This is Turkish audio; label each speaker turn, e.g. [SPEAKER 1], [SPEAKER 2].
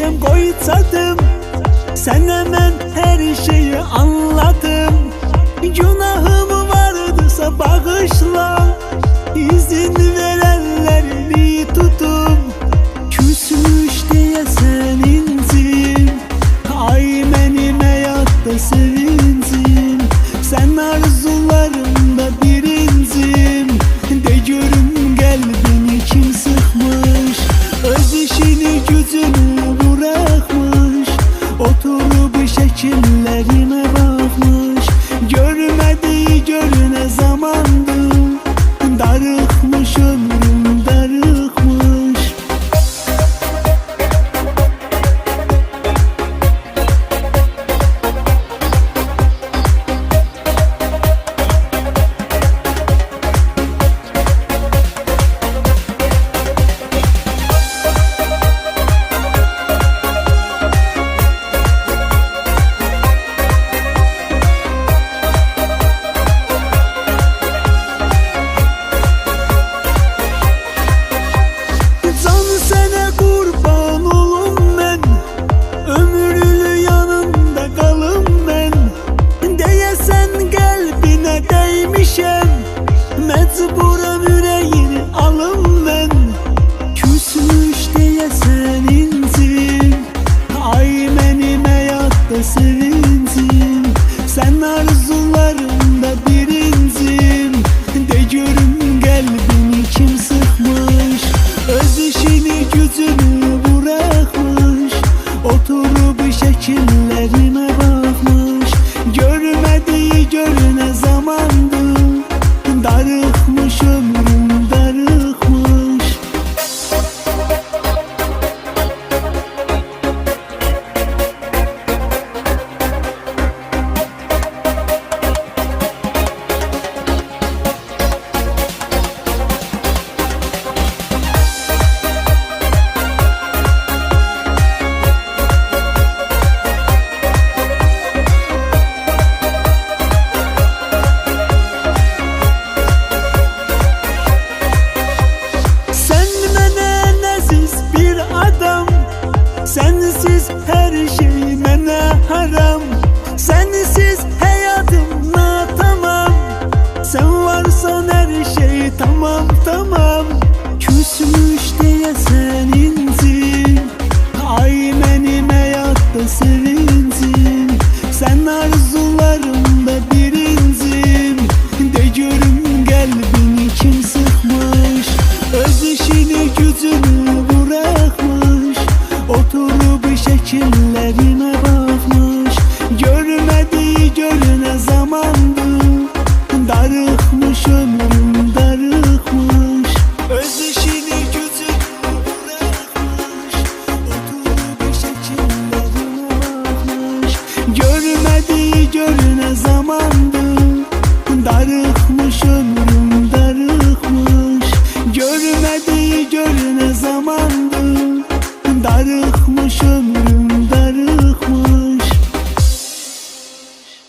[SPEAKER 1] çeşem koysaydım Sen hemen her şeyi anlattın mecburen should Anlatamam Küsmüş diye seninsin Ay menime yattı sevinsin. Sen arzularımda birinsin. De görüm kalbini kim sıkmış? Öz işini gücünü bırakmış. Oturup şekillerine bakmış. Görmediği görüne zamandı. Darıkmış ömrü.